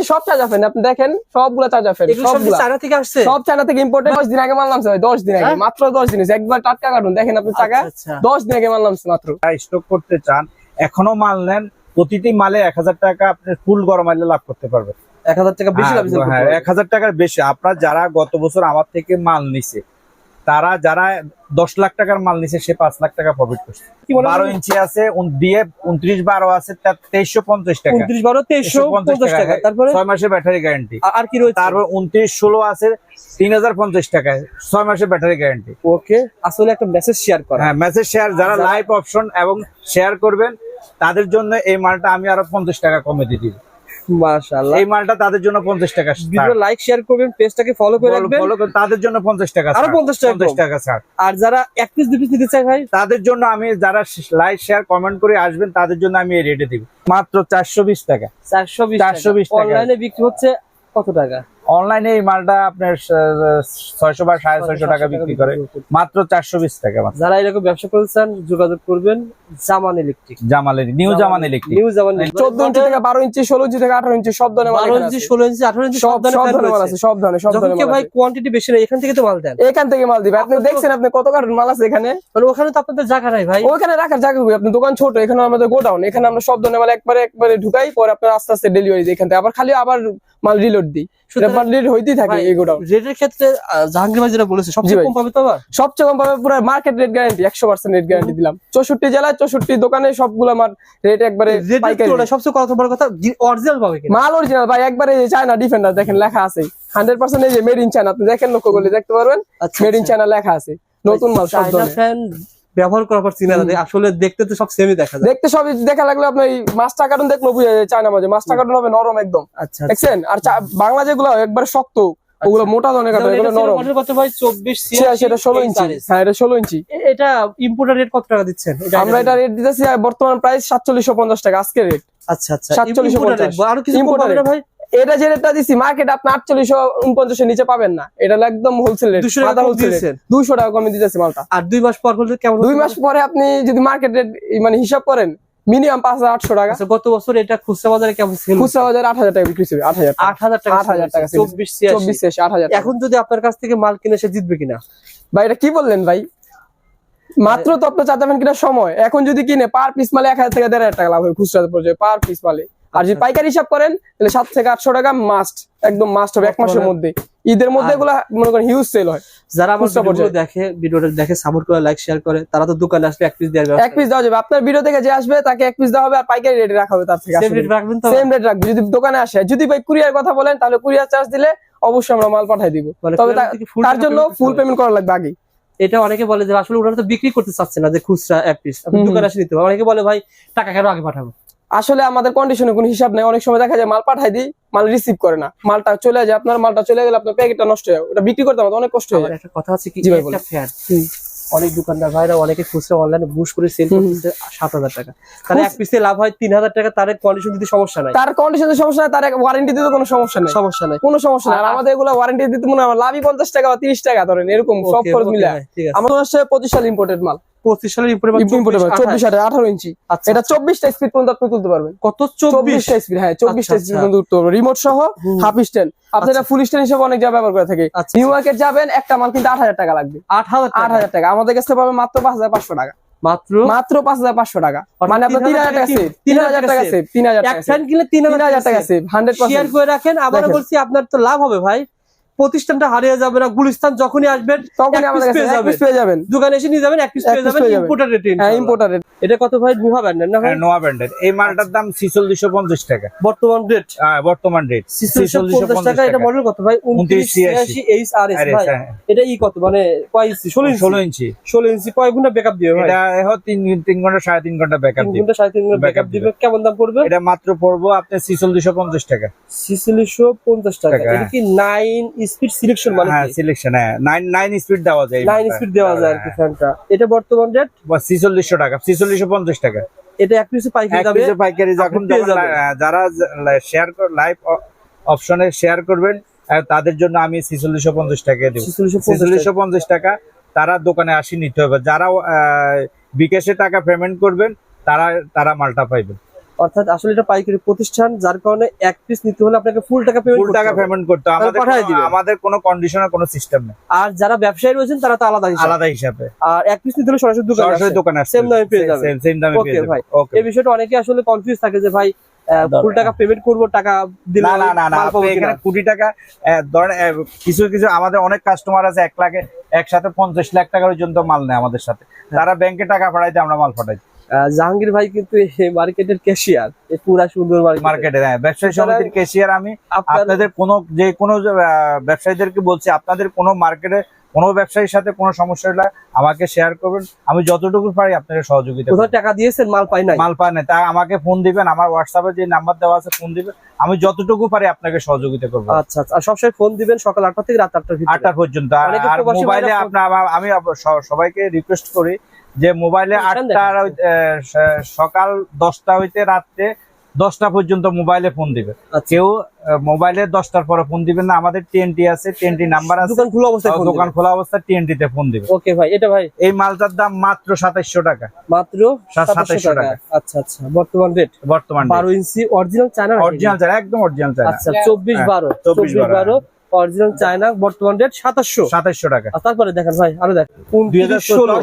এই সব charger fan আপনি দেখেন সবগুলা চার্জার ফ্যান সবগুলা। চায়না থেকে আসছে? সব চায়না থেকে ইম্পোর্টেড দশ দিন আগে মাল নামছে ভাই দশ দিন আগে হ্যাঁ? মাত্র দশ দিন একবার টাটকা কাটুন দেখেন আপনি টাকা আচ্ছা, আচ্ছা। দশ দিন আগে মাল নামছে মাত্র। স্টক করতে চান এখনও মাল নেন প্রতিটি মালে এক হাজার টাকা আপনি ফুল গরম মাইলে লাভ করতে পারবেন। এক হাজার টাকা বেশি লাভ হ্যাঁ এক হাজার টাকার বেশি। আপনার যারা গত বছর আমার থেকে মাল নিছে তারা যারা দশ লাখ টাকার মাল নিছে সে পাঁচ লাখ টাকা প্রফিট করছে। বারো ইঞ্চি আছে দিয়ে উনত্রিশ বারো আছে তেইশশো পঞ্চাশ টাকা। উনত্রিশ বারো তেইশশো পঞ্চাশ টাকা। তারপরে? ছয় মাসের ব্যাটারি গ্যারান্টি। আর কি রয়েছে? তারপর উনত্রিশ ষোলো আছে তিন হাজার পঞ্চাশ টাকায় ছয় মাসের ব্যাটারি গ্যারান্টি। ওকে আসলে একটা মেসেজ শেয়ার করা। হ্যাঁ মেসেজ শেয়ার যারা যারা- লাইভ অপশন এবং শেয়ার করবেন তাদের জন্য এই মালটা আমি আরও পঞ্চাশ টাকা কমে দিয়ে দিব। মাশাআল্লাহ। এই মালটা তাদের জন্য পঞ্চাশ টাকা ছাড়। ভিডিও লাইক শেয়ার করবেন পেজটাকে ফলো করে রাখবেন। ফলো করে তাদের জন্য পঞ্চাশ টাকা আর 50 টাকা পঞ্চাশ কম। টাকা ছাড়। আর যারা এক পিস দুই পিস নিতে চায় ভাই? তাদের জন্য আমি যারা লাইক শেয়ার কমেন্ট করে আসবেন তাদের জন্য আমি এই রেটে দিব। মাত্র চারশো বিশ টাকা। চারশো বিশ 420 টাকা। অনলাইনে বিক্রি হচ্ছে কত টাকা? অনলাইনে এই মালটা আপনার ছয়শো বা সাড়ে ছয়শো টাকা বিক্রি করে। মাত্র চারশো বিশ টাকা যারা এরকম ব্যবসা করতে চান যোগাযোগ করবেন জামান ইলেকট্রিক। জামালের new Zaman electric. New Zaman চোদ্দ ইঞ্চি থেকে বারো ইঞ্চি ষোলো ইঞ্চি থেকে আঠারো ইঞ্চি সব ধরনের বারো ইঞ্চি ষোলো ইঞ্চি আঠারো ইঞ্চি সব ধরনের সব ধরনের মাল আছে। সব ধরনের সব ধরনের ভাই কোয়ান্টিটি বেশি না এখান থেকে তো মাল দেন। এখান থেকে মাল দিবে। আপনি দেখছেন আপনি কত কার্টন মাল আছে এখানে? মানে ওখানে তো আপনাদের জায়গা নাই ভাই। ওইখানে রাখার জায়গা কই আপনার দোকান ছোট এখানে আমাদের গোডাউন। এখানে আমরা সব ধরনের মাল একবারে একবারে ঢুকাই পরে আপনার আস্তে আস্তে ডেলিভারি দিই এখান থেকে। আবার খালি আবার মাল রিলোড দিই। সেটা মাল হইতেই থাকে ভাই, রেটের ক্ষেত্রে জাহাঙ্গীর ভাই যেটা বলেছে সবচেয়ে কম পাবে তো সবচেয়ে কম পাবে পুরো মার্কেট রেট গ্যারান্টি একশো পার্সেন্ট রেট গ্যারান্টি দিলাম। চৌষট্টি জেলায় চৌষট্টি দোকানে সবগুলো রেট একবারে সবচেয়ে কথা বড় কথা অরিজিনাল পাবে মাল অরিজিনাল ভাই একবারে চায়না ডিফেন্ডার দেখেন লেখা আছে। হান্ড্রেড পার্সেন্ট এই যে মেড ইন চায়না আপনি দেখেন লক্ষ্য করলে দেখতে পারবেন? Made in. চায়না লেখা আছে। নতুন মাল সব ব্যবহার করার পর চিনা যায় আসলে দেখতে তো সব সেমই দেখা যায়। দেখতে সব দেখা লাগলে আপনি মাছটা কার্টুন দেখল বুঝা যায় চায়না মাঝে মাছটা কার্টুন হবে নরম একদম। আচ্ছা দেখছেন? আর বাংলা যেগুলো একবার শক্ত ওগুলো মোটা ধরনের কার্টুন এগুলো নরম। কত ভাই চব্বিশ সেটা ষোলো ইঞ্চি। হ্যাঁ এটা ষোলো ইঞ্চি। এটা ইম্পোর্টার রেট কত টাকা দিচ্ছেন? আমরা এটা রেট দিতেছি বর্তমান প্রাইস সাতচল্লিশশো পঞ্চাশ টাকা আজকে রেট আচ্ছা আচ্ছা। 4750 imported আরও কিছু কম ভাই? এটা যে রেটটা দিছি মার্কেট আপনি আটচল্লিশশো উনপঞ্চাশের নিচে পাবেন না। এটা একদম হোলসেল রেট 200 টাকা কম হোলসেল রেট দুইশো টাকা কমে দিতেছি মালটা। আর দুই মাস পর হলে কেমন দুই মাস পরে? আপনি যদি মার্কেট রেট মানে হিসাব করেন মিনিমাম পাঁচ হাজার আটশো টাকা। আচ্ছা, গত বছর এটা খুচরা বাজারে কেমন সেল খুচরা বাজার আট হাজার টাকা বিক্রি ছিল আট হাজার আট হাজার টাকা আট হাজার টাকা চব্বিশ চব্বিশ শেষ আট হাজার এখন যদি আপনার কাছ থেকে মাল কিনে সে জিতবে কিনা? ভাই এটা কি বললেন ভাই? মাত্র তো আপনার চাতাবেন কিনা সময়। এখন যদি কিনে পার পিস মালে এক হাজার থেকে দেড় হাজার টাকা লাভ হয় খুচরা পর্যায়ে পার পিস মালে। আর যদি আচ্ছা। পাইকারি হিসাব করেন তাহলে সাত থেকে আটশো টাকা মাস্ট একদম মাস্ট হবে এক মাসের মধ্যে ঈদের মধ্যে এগুলো মনে করেন হিউজ সেল হয়। যারা আমার খুচরা দেখে ভিডিওটা দেখে সাপোর্ট করে লাইক শেয়ার করে তারা তো দোকানে আসলে এক পিস ব্যবস্থা এক পিস দেওয়া যাবে। আপনার ভিডিও থেকে যে আসবে তাকে এক পিস দেওয়া হবে আর পাইকারি রেটে রাখা হবে তার থেকে সেম রেট রাখবেন তো? সেম রেট রাখবে। যদি দোকানে আসে যদি ভাই কুরিয়ার কথা বলেন তাহলে কুরিয়ার চার্জ দিলে অবশ্যই আমরা মাল পাঠাই দিব। মানে তবে তার জন্য ফুল পেমেন্ট করা লাগবে আগে এটা অনেকে বলে যে আসলে ওনারা তো বিক্রি করতে চাচ্ছে না যে খুচরা এক পিস আপনি দোকানে এসে নিতে অনেকে বলে ভাই টাকা কেন আগে পাঠাবো? আসলে আমাদের কন্ডিশনে কোনো হিসাব নেই। অনেক সময় দেখা যায় মাল পাঠাই দিই মাল রিসিভ করে না। মালটা চলে যায় আপনার মালটা চলে গেলে আপনার প্যাকেটটা নষ্ট হয়ে ওটা বিক্রি করতে আমাদের অনেক কষ্ট হয়ে একটা কথা আছে কি একটা হুম। অনেক দোকানদার ভাইরা অনেকে খুচরা অনলাইনে বুশ করে সেল হুম। করতেছে সাত হাজার টাকা। তাহলে এক পিসে লাভ হয় তিন হাজার টাকা তার কন্ডিশন দিতে সমস্যা নাই। তার কন্ডিশনের সমস্যা নাই তার ওয়ারেন্টি দিতে কোনো সমস্যা নেই। সমস্যা নাই। কোনো সমস্যা নাই। আর আমাদের এগুলো ওয়ারেন্টি দিতে মনে হয় লাভই পঞ্চাশ টাকা বা তিরিশ টাকা ধরেন এরকম সব খরচ মিলে আমাদের পঁচিশ সাল ইম্পোর্টেড মাল। পঁচিশ সালের ইম্পোর্ট চব্বিশ হাজার আঠারো ইঞ্চি। আচ্ছা এটা চব্বিশটা স্পিড পর্যন্ত আপনি তুলতে পারবেন। কত? চব্বিশটা স্পিড হ্যাঁ চব্বিশটা আচ্ছা, স্পিড পর্যন্ত তুলতে পারবেন। রিমোট সহ। হাফ স্ট্যান্ড ফুল স্ট্যান্ড হিসেবে অনেক জায়গায় ব্যবহার করে থাকে। আচ্ছা নিউ মার্কেট যাবেন একটা মাল কিন্তু আট হাজার টাকা লাগবে। আট হাজার আট হাজার টাকা। আমাদের কাছে পাবে মাত্র পাঁচ হাজার পাঁচশো টাকা। মাত্র? মাত্র পাঁচ হাজার পাঁচশো টাকা। মানে আপনার তিন হাজার টাকা সেভ তিন হাজার টাকা সেভ তিন হাজার টাকা কিনলে তিন হাজার টাকা save। সেভ হান্ড্রেড করে রাখেন আবার বলছি আপনার তো লাভ হবে ভাই। প্রতিষ্ঠানটা হারিয়ে যাবে না গুলিস্তান যখনই আসবেন তখনই আমাদের কাছে পেয়ে যাবেন। পেয়ে যাবেন দোকানে এসে নিয়ে যাবেন এক পিস পেয়ে যাবেন। ইম্পোর্টার রেট হ্যাঁ ইম্পোর্টারের এটা কত ভাই? নুহা ব্র্যান্ডের না ভাই? নোয়া ব্র্যান্ডের। এই মালটার দাম ছিচল্লিশশো পঞ্চাশ টাকা। বর্তমান রেট আহ, বর্তমান রেট ছিচল্লিশশো পঞ্চাশ টাকা এটা মডেল কত ভাই? উনত্রিশ 29, ছিয়াশি। এইচ আর এস আরে, ভাই? হ্যাঁ। এটা ই কত? মানে কয় ইঞ্চি? ষোলো ইঞ্চি। ষোলো ইঞ্চি। ষোলো ইঞ্চি। কয় ঘণ্টা ব্যাকআপ দিবে ভাই? এটা এখন তিন তিন ঘণ্টা সাড়ে তিন ঘণ্টা ব্যাকআপ দিবে। ঘণ্টা সাড়ে তিন ঘণ্টা ব্যাকআপ দিবে। কেমন দাম পড়বে? এটা মাত্র পড়ব আপনার ছিচল্লিশশো পঞ্চাশ টাকা। ছিচল্লিশশো পঞ্চাশ টাকা। টাকা, এটা হ্যাঁ। কি নাইন স্পিড সিলেকশন মানে হ্যাঁ সিলেকশন হ্যাঁ। নাইন নাইন স্পিড দেওয়া যায় নাইন স্পিড দেওয়া যায় আর কি ফ্যানটা। এটা বর্তমান রেট ছিচল্লিশশো টাকা। ছিচল্লিশশো পঞ্চাশ টাকা। এটা এক পিসে পাইকারি যাবে পাইকারি যখন যারা শেয়ার লাইভ অপশনে শেয়ার করবেন তাদের জন্য আমি ছিচল্লিশশো পঞ্চাশ টাকা দিব। 4650 ছিচল্লিশশো পঞ্চাশ টাকা তারা দোকানে আসি নিতে হবে। যারা বিকাশে টাকা পেমেন্ট করবেন তারা তারা মালটা পাইবেন। অর্থাৎ আসলে এটা পাইকারি প্রতিষ্ঠান যার কারণে এক পিস নিতে হলে আপনাকে ফুল টাকা পেমেন্ট ফুল টাকা পেমেন্ট করতে হবে। আমাদের পাঠায় কোনো-। আমাদের কোনো কন্ডিশনের কোনো সিস্টেম নেই আর যারা ব্যবসায়ী রয়েছেন তারা তো আলাদা হিসাব আলাদা হিসাবে আর এক পিস নিতে হলে সরাসরি দোকানে সরাসরি। দোকানে Same দামে পেয়ে যাবে। সেম দামে পেয়ে যাবে ভাই। ওকে এই বিষয়টা অনেকে আসলে কনফিউজ থাকে যে ভাই। ফুল টাকা পেমেন্ট করব টাকা দিলে না না না এখানে কোটি টাকা ধরেন কিছু কিছু আমাদের অনেক কাস্টমার আছে এক লাখে একসাথে পঞ্চাশ লাখ টাকা পর্যন্ত মাল নেয় আমাদের সাথে হ্যাঁ। তারা ব্যাংকে টাকা পাঠাইতে আমরা মাল পাঠাই জাহাঙ্গীর ভাই কিন্তু এই মার্কেটের ক্যাশিয়ার এই পুরা সুন্দর মার্কেট মার্কেটে হ্যাঁ ব্যবসায়ী সমিতির ক্যাশিয়ার আমি। আপনাদের কোনো যে কোনো ব্যবসায়ীদেরকে বলছি আপনাদের কোনো মার্কেটে কোনো ব্যবসায়ীর সাথে কোনো সমস্যা হলে আমাকে শেয়ার করবেন। আমি যতটুকু পারি আপনাদের সহযোগিতা কোথাও টাকা দিয়েছেন মাল পাই নাই? মাল পান তা আমাকে ফোন দিবেন আমার হোয়াটসঅ্যাপে যে নাম্বার দেওয়া আছে ফোন দিবেন। আমি যতটুকু পারি আপনাকে সহযোগিতা করব। আচ্ছা আচ্ছা। সবসময় ফোন দিবেন সকাল আটটা থেকে রাত ভিতরে। আটটা পর্যন্ত। আর- মোবাইলে আপনার আমি সবাইকে রিকোয়েস্ট করি যে মোবাইলে ফোন আটটার সকাল দশটা হইতে রাত্রে দশটা পর্যন্ত মোবাইলে ফোন দিবে। আচ্ছা। কেউ মোবাইলে দশটার পরে ফোন দিবেন না। আমাদের টিএনটি আছে টিএনটি নাম্বার আছে। দোকান খোলা অবস্থায় দোকান খোলা অবস্থা টিএনটি তে ফোন দিবে। ওকে ভাই এটা ভাই। এই মালটার দাম মাত্র সাতাইশশো টাকা। মাত্র সাত- 2700 2700 টাকা। আচ্ছা আচ্ছা। বর্তমান রেট বর্তমান বারো ইঞ্চি অরিজিনাল চায়না অরিজিনাল চাই একদম অরিজিনাল চাই আচ্ছা চব্বিশ হ্যাঁ, বারো। 24 চব্বিশ বারো। অরিজিনাল চায়না বর্তমান রেট সাতাশশো। টাকা। তারপরে দেখেন ভাই আরও দেখ দুই হাজার ষোলো।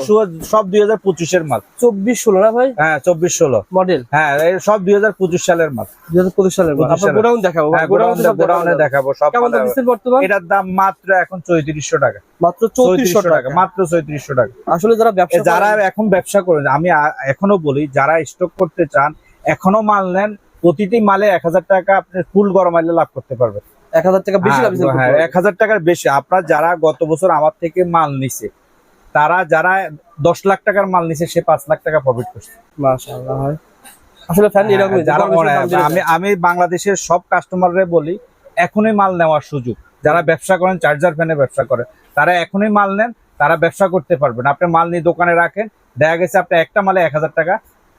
সব দুই হাজার পঁচিশের মাল। চব্বিশ ষোলো না ভাই? হ্যাঁ চব্বিশ ষোলো। মডেল হ্যাঁ সব দুই হাজার পঁচিশ সালের মাল। দুই হাজার পঁচিশ সালের 25 আপনার সালের। গোডাউন দেখাবো গোডাউনে গোডাউনে দেখাবো সব কেমন মাল দাম দেখাবো। দিচ্ছেন বর্তমান? এটার দাম মাত্র এখন চৌত্রিশশো টাকা। মাত্র চৌত্রিশশো টাকা। মাত্র চৌত্রিশশো টাকা। আসলে যারা ব্যবসা যারা এখন ব্যবসা করেন আমি এখনও বলি যারা স্টক করতে চান এখনও মাল নেন প্রতিটি মালে এক হাজার টাকা আপনি ফুল গরম মাইলে লাভ করতে পারবেন। এক হাজার টাকা বেশি হ্যাঁ এক হাজার টাকার বেশি। আপনার যারা গত বছর আমার থেকে মাল নিছে তারা যারা দশ লাখ টাকার মাল নিছে সে পাঁচ লাখ টাকা প্রফিট করছে। আসলে হ্যাঁ, যারা মনে আমি আমি বাংলাদেশের সব কাস্টমাররে বলি এখনই মাল নেওয়ার সুযোগ। যারা ব্যবসা করেন চার্জার ফ্যানে ব্যবসা করেন তারা এখনই মাল নেন তারা ব্যবসা করতে পারবেন। আপনি মাল নিয়ে দোকানে রাখেন দেখা গেছে আপনি একটা মালে এক হাজার টাকা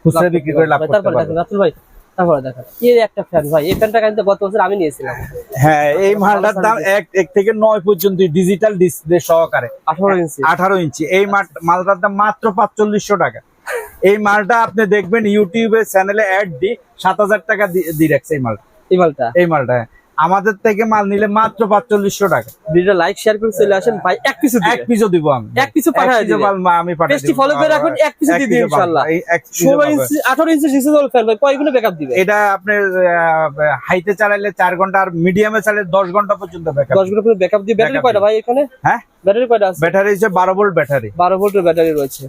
খুচরা বিক্রি করে লাভ করতে পারবেন। ভাই তারপরে দেখেন এর একটা ফ্যান ভাই এই ফ্যানটা কিন্তু গত বছর আমি নিয়েছিলাম। হ্যাঁ এই মালটার দাম এক এক থেকে নয় পর্যন্ত ডিজিটাল ডিসপ্লে সহকারে। আঠারো ইঞ্চি আঠারো ইঞ্চি এই মাল- মালটার দাম মাত্র পাঁচচল্লিশশো টাকা। এই মালটা আপনি দেখবেন ইউটিউবে চ্যানেলে অ্যাড দি সাত হাজার টাকা দিয়ে রাখছে এই মালটা। এই মালটা? এই মালটা হ্যাঁ। আমাদের থেকে মাল নিলে মাত্র পাঁচচল্লিশশো টাকা। ভিডিও লাইক শেয়ার করে চলে আসেন ভাই এক পিছু এক পিসও দিব আমি এক পিছু পিসও মাল আমি পাঠাই পেজটি follow করে রাখুন, এক পিসও দিয়ে পাবো। ইনশাআল্লাহ। ইঞ্চি কয়গুলো ব্যাকআপ দিবে? এটা আপনার হাইতে চালাইলে চার ঘণ্টা আর মিডিয়ামে চালালে দশ ঘণ্টা পর্যন্ত ব্যাকআপ দশগুলো ব্যাকআপ দিয়ে ব্যাটারি কয়টা ভাই এখানে? হ্যাঁ? ব্যাটারি কয়টা আছে? ব্যাটারি হচ্ছে বারো ভোল্ট ব্যাটারি বারো ভোল্টের ব্যাটারি রয়েছে।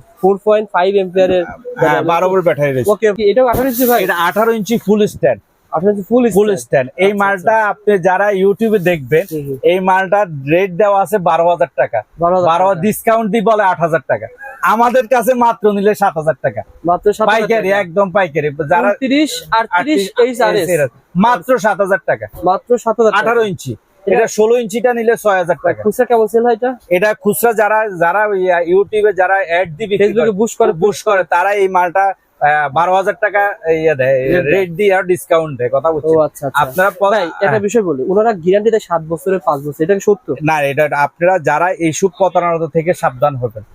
হ্যাঁ ভোল্ট ব্যাটারি রয়েছে। ওকে এটাও আঠারো ইঞ্চি ভাই? এটা আঠারো ইঞ্চি ফুল স্ট্যান্ড ফুল ফুল স্ট্যান্ড এই আচ্ছা, মালটা আপনি যারা ইউটিউবে দেখবেন। এই মালটার রেট দেওয়া আছে বারো হাজার টাকা। বারো ডিসকাউন্ট দিয়ে বলে আট হাজার টাকা। আমাদের কাছে মাত্র নিলে সাত হাজার টাকা। পাইকারি একদম পাইকারি। যারা এস মাত্র সাত হাজার টাকা। মাত্র সাত হাজার। আঠারো ইঞ্চি। এটা ষোলো ইঞ্চিটা নিলে ছয় হাজার টাকা। খুচরা কেমন সেল হয় এটা? এটা খুচরা যারা যারা ইউটিউবে যারা অ্যাড দিবি ফেসবুকে বুশ করে বুশ করে তারা এই মালটা বারো হাজার টাকা ইয়ে দেয় রেট দিয়ে। আর ডিসকাউন্ট দেয় কথা বলছি। আচ্ছা আচ্ছা। আপনারা একটা বিষয় বলি ওনারা গ্যারান্টি দেয় সাত বছরের পাঁচ বছর এটা সত্য? না এটা আপনারা যারা এইসব প্রতারণা থেকে সাবধান হবেন।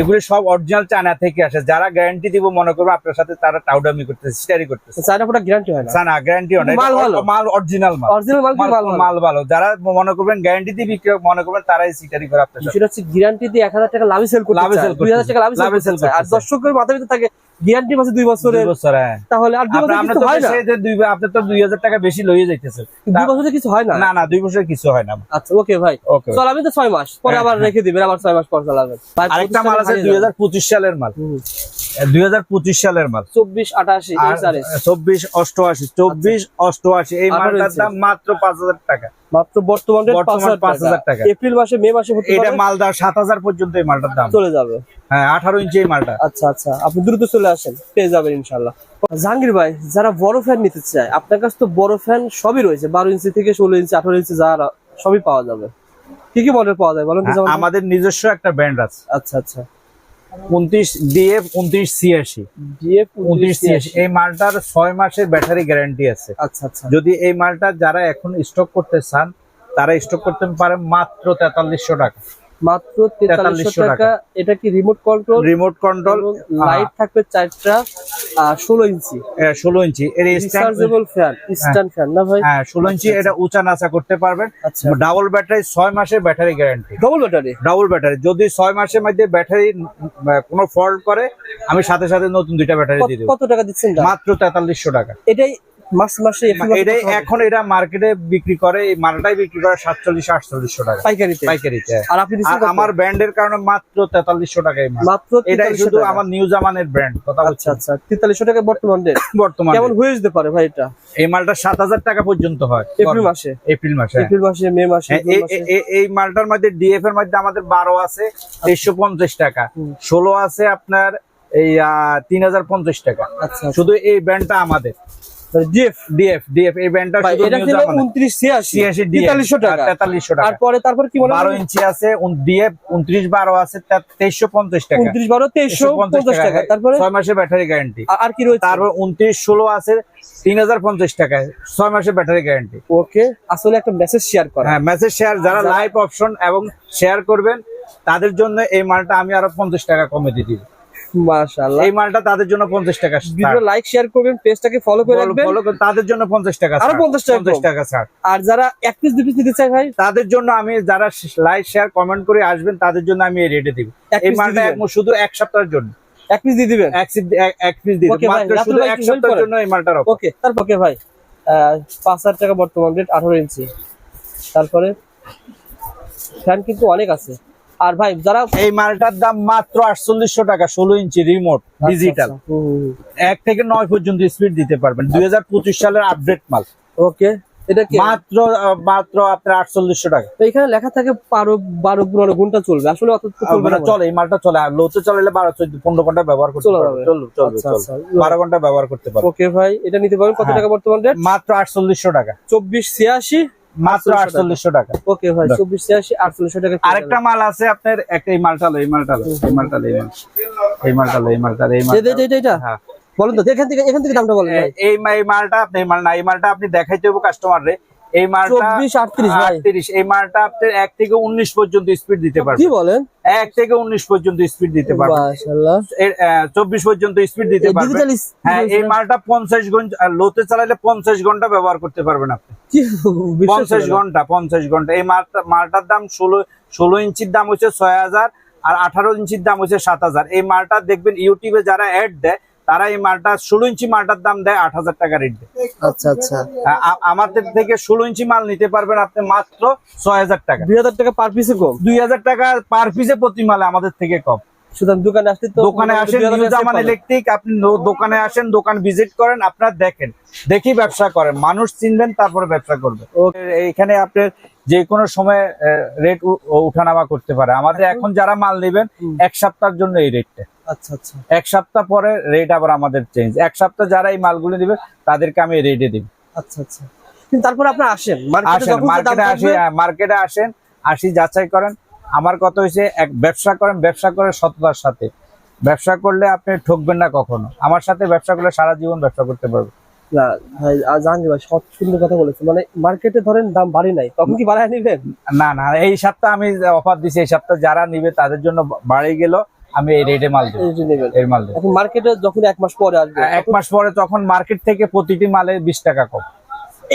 এগুলি সব অরিজিনাল চায়না থেকে আসে। যারা গ্যারান্টি দিব মনে করবে আপনার সাথে তারা টাউডামি করতেছে সিটারি করতেছে। চায়না প্রোডাক্ট গ্যারান্টি হয় না? গ্যারান্টি অনেক মাল ভালো। মাল অরিজিনাল মাল। অরিজিনাল মাল ভালো? মাল ভালো। যারা মনে করবেন গ্যারান্টি দিয়ে বিক্রি মনে করবেন তারাই সিটারি করে আপনার সাথে বিষয়টা হচ্ছে গ্যারান্টি দিয়ে এক হাজার টাকা লাভে সেল করতে টাকা লাভে সেল আর দর্শকের মাথা ভিতরে থাকে গ্যারান্টি মাসে দুই বছরের। বছর হ্যাঁ। তাহলে আর দুই আপনার বছর কিছু হয় না? যে দুই আপনি তো দুই হাজার টাকা বেশি লইয়ে যাইতেছে। দুই বছরে কিছু হয় না? না না দুই বছর কিছু হয় না। আচ্ছা ওকে ভাই। চল আমি তো ছয় মাস। পরে হ্যাঁ, আবার রেখে দিবেন আবার ছয় মাস পর চালাবেন আরেকটা মাল আছে প্রতিষ্ঠানে দুই হাজার পঁচিশ সালের মাল। হুম। দুই হাজার পঁচিশ সালের মাল। চব্বিশ আঠাশি আর এইচ আর এস চব্বিশ অষ্টআশি চব্বিশ অষ্টআশি এই আঠারো মালটার দাম মাত্র পাঁচ হাজার টাকা। মাত্র বর্তমান রেট পাঁচ বর্তমান হাজার 5,000 টাকা টাকা। এপ্রিল মাসে মে মাসে হতে এটা মালদা সাত হাজার পর্যন্ত এই মালটার দাম। চলে যাবে। হ্যাঁ ইঞ্চি এই মালটা। আচ্ছা আচ্ছা। আপনি দ্রুত চলে আসেন পেয়ে যাবেন ইনশাল্লাহ জাহাঙ্গীর ভাই যারা বড় ফ্যান নিতে চায় আপনার কাছে তো বড় ফ্যান সবই রয়েছে। বারো ইঞ্চি থেকে ষোলো ইঞ্চি আঠারো ইঞ্চি যারা সবই পাওয়া যাবে। কি কি মডেল পাওয়া যায় বলেন তো হ্যাঁ, আমাদের নিজস্ব একটা ব্র্যান্ড আছে। আচ্ছা আচ্ছা। উনত্রিশ ডিএফ উনত্রিশ ছিয়াশি ডিএফ উনত্রিশ ছিয়াশি এই মালটার ছয় মাসের ব্যাটারি গ্যারান্টি আছে। আচ্ছা আচ্ছা। যদি এই মালটা যারা এখন স্টক করতে চান তারা স্টক করতে পারেন মাত্র তেতাল্লিশশো টাকা। মাত্র 4300 টাকা। এটা কি remote control remote control light থাকবে চারটা আর ষোলো ইঞ্চি। ষোলো ইঞ্চি। এর রিচার্জেবল ফ্যান স্ট্যান্ড ফ্যান না ভাই? হ্যাঁ ষোলো ইঞ্চি এটা উঁচা নাচা করতে পারবেন। আচ্ছা। ডাবল ব্যাটারি ছয় মাসের battery guarantee double battery double battery যদি ছয় মাসের মধ্যে ব্যাটারি কোনো ফল্ট করে আমি সাথে সাথে নতুন দুইটা ব্যাটারি দিয়ে দেবো। কত টাকা দিচ্ছেন মাত্র তেতাল্লিশশো টাকা। এটাই মাসে? এখন এটা মার্কেটে বিক্রি করে এই মালটাই বিক্রি করে সাতচল্লিশ আটচল্লিশশো টাকা। পাইকারিতে। পাইকারিতে আর আপনি দিচ্ছেন আর কত? আমার ব্র্যান্ডের কারণে মাত্র তেতাল্লিশশো মাত্র এটাই শুধু আমার নিউ জামানের ব্র্যান্ড কথা আচ্ছা আচ্ছা তেতাল্লিশশো টাকা বর্তমান রেট বর্তমানে কেমন হয়ে যেতে পারে ভাই এটা? এই মালটা সাত হাজার টাকা পর্যন্ত হয়। এপ্রিল মাসে। এপ্রিল মাসে হ্যাঁ। এপ্রিল মাসে মে মাসে হ্যাঁ, এই- মালটার মধ্যে ডিএফ এর মধ্যে আমাদের বারো আছে তেইশশো পঞ্চাশ টাকা। ষোলো আছে আপনার এই তিন হাজার পঞ্চাশ টাকা। আচ্ছা শুধু এই ব্যান্ডটা আমাদের। ডিএফ ডিএফ ডিএফ এই এটা ছিল জামানের। উনত্রিশ ছিয়াশি ছিয়াশি DF, তেতাল্লিশশো টাকা। আর তেতাল্লিশশো টাকা। তারপরে তারপর কি বলে বারো ইঞ্চি আছে ডিএফ আছে তেইশশো পঞ্চাশ টাকা। উনত্রিশ বারো তেইশশো 150 পঞ্চাশ টাকা। তারপরে? ছয় মাসের ব্যাটারি গ্যারান্টি আর কি রয়েছে? তারপর উনত্রিশ ষোলো আছে তিন হাজার পঞ্চাশ টাকায় ছয় মাসের ব্যাটারি গ্যারান্টি ওকে আসলে একটা মেসেজ শেয়ার করা। হ্যাঁ মেসেজ শেয়ার যারা লাইভ অপশন এবং শেয়ার করবেন তাদের জন্য এই মালটা আমি আরও পঞ্চাশ টাকা কমে দিয়ে দিব। মাশাআল্লাহ। এই মালটা তাদের জন্য পঞ্চাশ টাকা ভিডিও লাইক শেয়ার করবেন পেজটাকে ফলো করে রাখবেন। ফলো তাদের জন্য পঞ্চাশ টাকা আরও ছাড়, 50 টাকা পঞ্চাশ কম। টাকা ছাড়। আর যারা এক পিস দুই পিস নিতে চায় ভাই? তাদের জন্য আমি যারা লাইক শেয়ার কমেন্ট করে আসবেন তাদের জন্য আমি এই রেটে দিব। এই মালটা শুধু এক সপ্তাহের জন্য। এক পিস দিয়ে দিবেন? এক এক- পিস দিয়ে Okay দিব। ভাই, মাত্র শুধু এক সপ্তাহের জন্য এই মালটার offer। ওকে তারপর কে ভাই আহ, পাঁচ হাজার টাকা বর্তমান রেট আঠারো ইঞ্চি। তারপরে ফ্যান কিন্তু অনেক আছে। আর ভাই যারা এই মালটার দাম মাত্র আটচল্লিশশো টাকা ষোলো ইঞ্চি রিমোট ডিজিটাল আচ্ছা, হুম, হুম। এক থেকে নয় পর্যন্ত স্পিড দিতে পারবেন। দুই সালের আপডেট মাল। ওকে এটা কি? মাত্র মাত্র আপনার আটচল্লিশশো টাকা। তো এখানে লেখা থাকে বারো বারো পনেরো ঘণ্টা চলবে। আসলে অত চলবে না। মানে চলে এই মালটা চলে। আর লোতে চলে বারো চোদ্দ পনেরো ঘণ্টা ব্যবহার করতে পারবে। চলবে চলবে আচ্ছা, আচ্ছা। বারো ঘণ্টা ব্যবহার করতে পারবে। ওকে ভাই এটা নিতে পারবেন কত হ্যাঁ। টাকা বর্তমান রেট মাত্র আটচল্লিশশো টাকা। চব্বিশ ছিয়াশি মাত্র আটচল্লিশশো টাকা ওকে ভাই চব্বিশ ছিয়াশি আটচল্লিশশো টাকা আরেকটা মাল আছে আপনার একটা এই মালটা এই মালটা এই মালটা এই মাল এই মালটা এই মালটা এই মালটা হ্যাঁ বলেন তো এখান থেকে এখান থেকে দামটা বলেন এই মালটা আপনি এই মাল না এই মালটা আপনি দেখাইতে হবে কাস্টমার রে এই মালটা 24, 38 এই মালটা আপনি থেকে উনিশ পর্যন্ত স্পিড দিতে কি বলেন? থেকে উনিশ পর্যন্ত স্পিড দিতে পারবেন মাশাআল্লাহ। পর্যন্ত স্পিড দিতে পারবেন হ্যাঁ এই মালটা ঘণ্টা লোতে চালাইলে পঞ্চাশ ঘণ্টা ব্যবহার করতে পারবেন আপনি। কি বিশ্বাস পঞ্চাশ হয় না। ঘণ্টা পঞ্চাশ ঘণ্টা। এই মালটা মালটার দাম ষোলো ষোলো ইঞ্চির দাম হচ্ছে ছয় হাজার আর আঠারো ইঞ্চির দাম হচ্ছে সাত হাজার। এই মালটা দেখবেন ইউটিউবে যারা অ্যাড দেয় তারা এই মালটা ষোলো ইঞ্চি মালটার দাম দেয় আট হাজার টাকা রেট দেয় আচ্ছা আচ্ছা। আ- আমাদের থেকে ষোলো ইঞ্চি মাল নিতে পারবেন আপনি মাত্র ছয় হাজার টাকা। দুই হাজার টাকা পার পিসে কম? দুই হাজার টাকা পার পিসে প্রতি মালে আমাদের থেকে কম। সুতরাং দোকানে আসলে তো দোকানে আসেন 2000 নিউ টাকা জামান ইলেকট্রিক আপনি দোকানে আসেন দোকান ভিজিট করেন আপনার দেখেন। দেখি ব্যবসা করেন। মানুষ চিনবেন তারপরে ব্যবসা করবে এইখানে আপনার যে কোনো সময় রেট উঠানামা করতে পারে। আমাদের এখন যারা মাল নেবেন এক সপ্তাহের জন্য এই রেটটা আচ্ছা আচ্ছা। এক সপ্তাহ পরে রেট আবার আমাদের চেঞ্জ এক সপ্তাহ যারা এই মালগুলো দিবে তাদেরকে আমি রেটে দিব। আচ্ছা আচ্ছা। কিন্তু তারপর আপনি আসেন। মার্কেটে আসেন আসি মার্কেটে আসেন আসি যাচাই করেন। আমার কথা হয়েছে এক ব্যবসা করেন ব্যবসা করে সততার সাথে। ব্যবসা করলে আপনি ঠকবেন না কখনো। আমার সাথে ব্যবসা করলে সারা জীবন ব্যবসা করতে পারবেন না ভাই জাহাঙ্গীর ভাই সব সুন্দর কথা বলেছে। মানে মার্কেটে ধরেন দাম বাড়ি নাই তখন কি বাড়ায় নিবেন? না না এই সপ্তাহ আমি অফার দিছি এই সপ্তাহ যারা নিবে তাদের জন্য বাড়ি গেল। আমি এই রেটে মাল দেবো। এই মাল দেবো। মার্কেটে যখন এক মাস পরে আসবে এক মাস পরে তখন মার্কেট থেকে প্রতিটি মালে বিশ টাকা কম।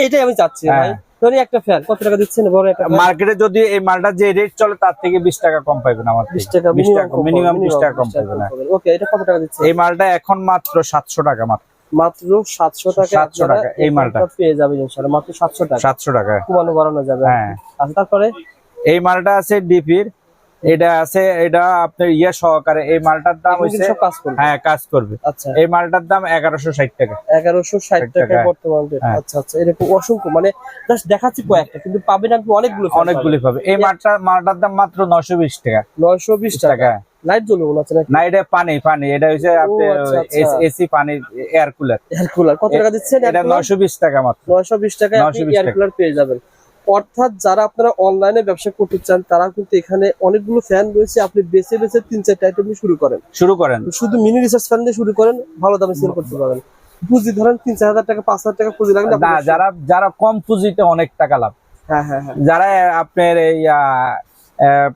এটাই আমি চাচ্ছি ভাই। হ্যাঁ। ধরি একটা ফ্যান কত টাকা দিচ্ছেন? বড় একটা মার্কেটে যদি এই মালটা যে রেট চলে তার থেকে বিশ টাকা কম আমার 20 টাকা বিশ টাকা মিনিমাম টাকা কম হ্যাঁ। ওকে এটা কত টাকা দিচ্ছেন? এই মালটা এখন মাত্র সাতশো টাকা মাত্র। মাত্র সাতশো টাকা। 700 টাকা, এই মালটা। পেয়ে যাবেন ইনশাআল্লাহ মাত্র সাতশো টাকা। সাতশো টাকা। কমানো বাড়ানো যাবে। হ্যাঁ। আচ্ছা তারপরে? এই মালটা আছে ডিপির এটা আছে এটা আপনার ইয়ে সহকারে। এই মালটার দাম হচ্ছে কাজ করবে। হ্যাঁ কাজ করবে। আচ্ছা। এই মালটার দাম এগারোশো ষাট টাকা। এগারোশো ষাট 60 টাকা। বর্তমান। হ্যাঁ। আচ্ছা আচ্ছা এরকম অসংখ্য মানে জাস্ট দেখাচ্ছি কয়েকটা কিন্তু পাবেন আপনি অনেকগুলো অনেকগুলি পাবে। এই মালটা মালটার দাম মাত্র নশো বিশ টাকা। নয়শো বিশ টাকা। টাকা। লাইট জ্বলবে না এটা পানি পানি। এটা হচ্ছে আপনার আচ্ছা। এসি পানি এয়ার কুলার এয়ার কুলার কত টাকা দিচ্ছেন এটা নশো বিশ টাকা মাত্র। নয়শো বিশ টাকায় আপনি 920 এয়ার টাকা। কুলার পেয়ে যাবেন। অর্থাৎ যারা আপনারা অনলাইনে ব্যবসা করতে চান তারা কিন্তু এখানে অনেকগুলো ফ্যান রয়েছে। আপনি বেছে বেছে তিন চারটা আইটেম দিয়ে শুরু করেন। শুরু করেন। শুধু মিনি রিসার্চ ফ্যান দিয়ে শুরু করেন ভালো দামে সেল করতে পারেন পুঁজি ধরেন তিন চার হাজার টাকা পাঁচ হাজার টাকা পুঁজি লাগবে না যারা যারা কম পুঁজিতে অনেক টাকা লাভ। হ্যাঁ হ্যাঁ হ্যাঁ। যারা আপনার এই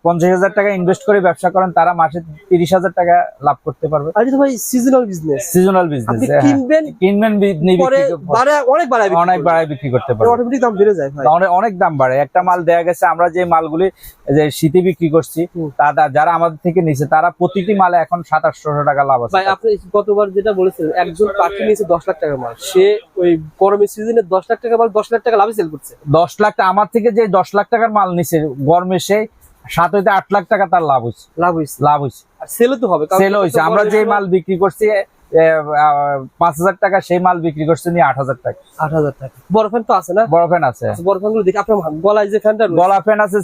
পঞ্চাশ হাজার টাকা ইনভেস্ট করে ব্যবসা করেন তারা মাসে তিরিশ হাজার টাকা লাভ করতে পারবে। আর ভাই সিজনাল বিজনেস সিজনাল বিজনেস কিনবেন অনেক বাড়ায় অনেক বাড়ায় বিক্রি করতে পারবে অটোমেটিক দাম বেড়ে যায় অনেক দাম বাড়ে একটা মাল দেয়া গেছে আমরা যে মালগুলি যে শীতে বিক্রি করছি তারা যারা আমাদের থেকে নিছে তারা প্রতিটি মালে এখন সাত আটশো টাকা লাভ আছে। ভাই আপনি গতবার যেটা বলেছিলেন একজন পাখি নিয়েছে দশ লাখ টাকা মাল। সে ওই গরমের সিজনে দশ লাখ টাকা মাল দশ লাখ টাকা লাভে সেল করছে। দশ লাখ আমার থেকে যে দশ লাখ টাকার মাল নিছে গরমে সে সাত হইতে আট লাখ টাকা তার লাভ হয়েছে লাভ হয়েছে লাভ হয়েছে সেলও তো হবে সেল হয়েছে আমরা যে মাল বিক্রি করছি পাঁচ হাজার টাকা সেই মাল বিক্রি করছে নিয়ে আট হাজার টাকা। আট হাজার টাকা। বড় ফ্যান তো আছে না? বড় ফ্যান আছে। বড় ফ্যানগুলো দেখি। আপনার গলায় যে ফ্যানটা গলা ফ্যান আছে